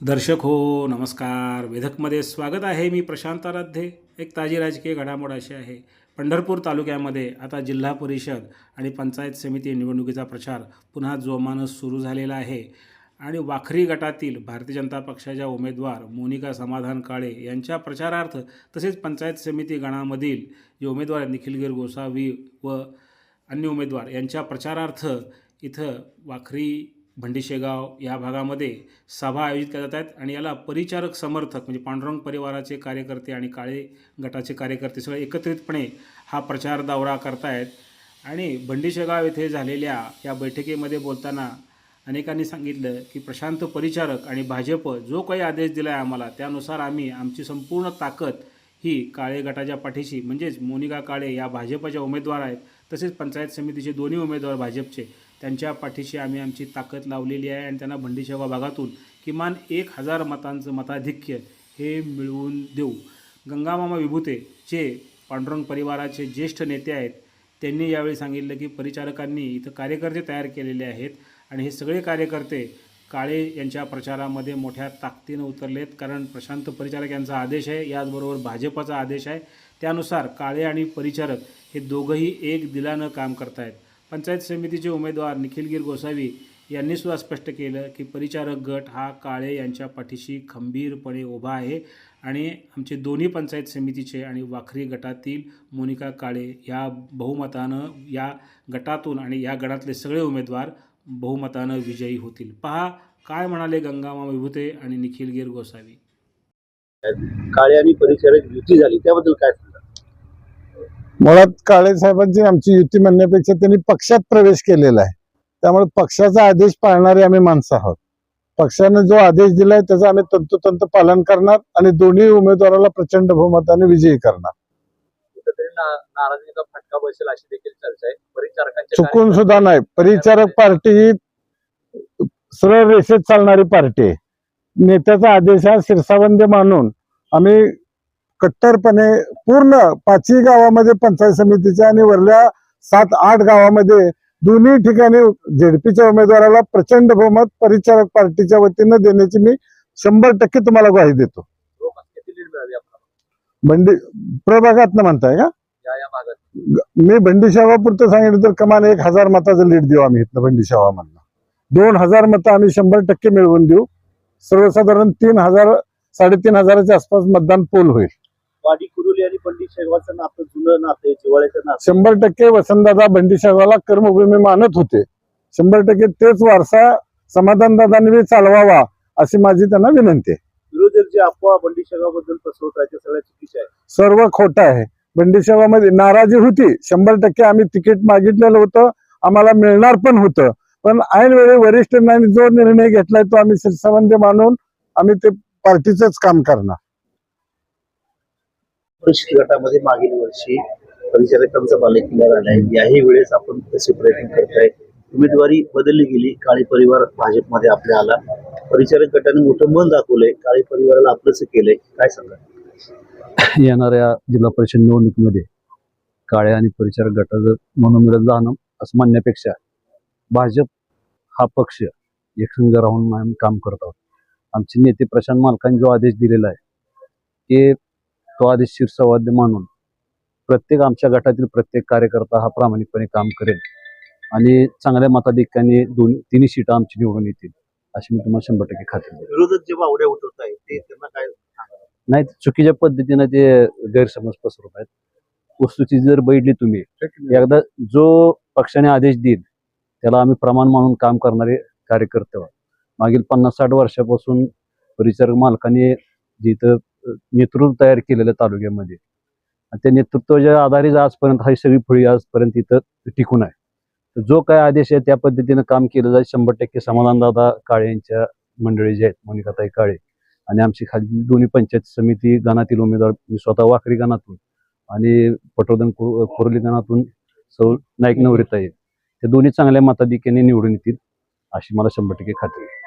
दर्शक हो नमस्कार. वेधकमध्ये स्वागत आहे मी प्रशांत आराध्ये. एक ताजी राजकीय घडामोड अशी आहे. पंढरपूर तालुक्यामध्ये आता जिल्हा परिषद आणि पंचायत समिती निवडणुकीचा प्रचार पुन्हा जोमानं सुरू झालेला आहे. आणि वाखरी गटातील भारतीय जनता पक्षाच्या उमेदवार मोनिका समाधान काळे यांच्या प्रचारार्थ तसेच पंचायत समिती गणामधील जे उमेदवार निखिलगीर गोसावी व अन्य उमेदवार यांच्या प्रचारार्थ इथं वाखरी भंडीशेगाव या भागामध्ये सभा आयोजित केल्या जात आहेत आणि याला परिचारक समर्थक म्हणजे पांडुरंग परिवाराचे कार्यकर्ते आणि काळे गटाचे कार्यकर्ते सगळे एकत्रितपणे हा प्रचार दौरा करतायत. आणि भंडीशेगाव येथे झालेल्या या बैठकीमध्ये बोलताना अनेकांनी सांगितलं की प्रशांत परिचारक आणि भाजप जो काही आदेश दिला आहे आम्हाला त्यानुसार आम्ही आमची संपूर्ण ताकद ही काळे गटाच्या पाठीशी म्हणजेच मोनिका काळे या भाजपच्या उमेदवार आहेत तसेच पंचायत समितीचे दोन्ही उमेदवार भाजपचे त्यांच्या पाठीशी आम्ही आमची ताकद लावलेली आहे आणि त्यांना भंडीशेवा भागातून किमान एक हजार मतांचं मताधिक्य हे मिळवून देऊ. गंगामामा विभूते जे पांडुरंग परिवाराचे ज्येष्ठ नेते आहेत त्यांनी यावेळी सांगितलं की परिचारकांनी इथं कार्यकर्ते तयार केलेले आहेत आणि हे सगळे कार्यकर्ते काळे यांच्या प्रचारामध्ये मोठ्या ताकदीनं उतरलेत कारण प्रशांत परिचारक यांचा आदेश आहे याचबरोबर भाजपचा आदेश आहे. त्यानुसार काळे आणि परिचारक हे दोघंही एक दिलानं काम करतायत. पंचायत समितीचे उमेदवार निखिलगीर गोसावी यांनी सुद्धा स्पष्ट केलं की परिचारक गट हा काळे यांच्या पाठीशी खंबीरपणे उभा आहे आणि आमचे दोन्ही पंचायत समितीचे आणि वाखरी गटातील मोनिका काळे या बहुमतानं या गटातून आणि या गटातले सगळे उमेदवार बहुमतानं विजयी होतील. पहा काय म्हणाले गंगामा विभूते आणि निखिलगीर गोसावी? काळे आणि परिचारक युती झाली त्याबद्दल काय मुळात काळे साहेबांची आमची युती म्हणण्यापेक्षा त्यांनी पक्षात प्रवेश केलेला आहे. त्यामुळे पक्षाचा आदेश पाळणारे आम्ही माणसं आहोत. पक्षाने जो आदेश दिलाय त्याचं आम्ही तंतोतंत पालन करणार आणि दोन्ही उमेदवाराला प्रचंड बहुमताने विजयी करणार. कुठेतरी ना- नाराजगीचा फटका बसेल अशी देखील चर्चा आहे. परिचारकांच्या चुकून सुद्धा नाही. परिचारक पार्टी ही सरळ रेषेत चालणारी पार्टी आहे. नेत्याचा आदेश हा शिरसावंदे मानून आम्ही कट्टरपणे पूर्ण पाचही गावामध्ये पंचायत समितीच्या आणि वरल्या सात आठ गावामध्ये दोन्ही ठिकाणी झेडपीच्या उमेदवाराला प्रचंड बहुमत परिचारक पार्टीच्या वतीनं देण्याची मी शंभर टक्के तुम्हाला ग्वाही देतो. बंडी प्रभागात म्हणताय का? मी भंडी पुरतं सांगितलं तर कमान एक हजार मताचं लीड देऊ आम्ही इथनं भंडी मधनं दोन हजार मतं आम्ही शंभर टक्के मिळवून देऊ. सर्वसाधारण तीन हजार साडेतीन हजाराच्या आसपास मतदान पोल होईल. वाडी कुरुली आणि पंडित शेगवाचं नातं जुनं नातं जिवाळ्याचं नातं. शंभर टक्के वसंतदादा भंडी कर्मभूमी मानत होते. शंभर टक्के तेच वारसा समाधानदादांनी चालवावा अशी माझी त्यांना विनंती आहे. विरोधक जे अफवा बंडी शेगावबद्दल पसरवत आहे ते सगळ्या चुकीच्या आहे. सर्व खोटं आहे. बंडी मध्ये नाराजी होती. शंभर टक्के आम्ही तिकीट मागितलेलं होतं. आम्हाला मिळणार पण होतं. पण ऐनवेळी वरिष्ठांनी जो निर्णय घेतलाय तो आम्ही शिरसावंदे मानून आम्ही ते पार्टीचंच काम करणार. परिषद गटामध्ये मागील वर्षी परिचारकांचा बालेकिल्ला आहे. याही वेळेस आपण तसे प्रयत्न करताय. उमेदवारी बदलली गेली. काळी परिवार भाजपमध्ये आपल्या आला. परिचारक गटाने मोठं मन दाखवलंय. काळी परिवाराला आपलंच केलंय. काय सांगा? येणाऱ्या जिल्हा परिषद निवडणुकीमध्ये काळे आणि परिचारक गटाचं मनोमिलन जाणं असं म्हणण्यापेक्षा भाजप हा पक्ष एकसंघ राहून आम्ही काम करत आहोत. आमचे नेते प्रशांत मालकांनी जो आदेश दिलेला आहे ते तो आदेश शीर्षवाद्य मानून प्रत्येक आमच्या गटातील प्रत्येक कार्यकर्ता हा प्रामाणिकपणे काम करेल. आणि चांगल्या मताधिक्याने दोन तिन्ही सीटा आमची निवडून येतील अशी मी तुम्हाला शंभर टक्के खात्री. विरोधक जे बावड्या उठवत आहे ते त्यांना काय नाही चुकीच्या पद्धतीनं ते गैरसमज पसरवत आहेत. वस्तूची जर बैठली तुम्ही एकदा जो पक्षाने आदेश देईल त्याला आम्ही प्रमाण मानून काम करणारे कार्यकर्ते आहोत. मागील पन्नास साठ वर्षापासून परिचारक मालकाने जिथं नेतृत्व तयार केलेलं तालुक्यामध्ये. आणि त्या नेतृत्वाच्या आधारेच आजपर्यंत ही सगळी फळी आजपर्यंत इथं टिकून आहे. तर जो काय आदेश आहे त्या पद्धतीनं काम केलं जाईल. शंभर टक्के समाधानदादा काळे यांच्या मंडळी जे आहेत मोनिकाताई काळे आणि आमची खाली दोन्ही पंचायत समिती गणातील उमेदवार मी स्वतः वाखरी गणातून आणि पटवर्धन कोरली गणातून सौ नाईक नवरीताई ते दोन्ही चांगल्या मताधिक्याने निवडून येतील अशी मला शंभर टक्के खात्री आहे.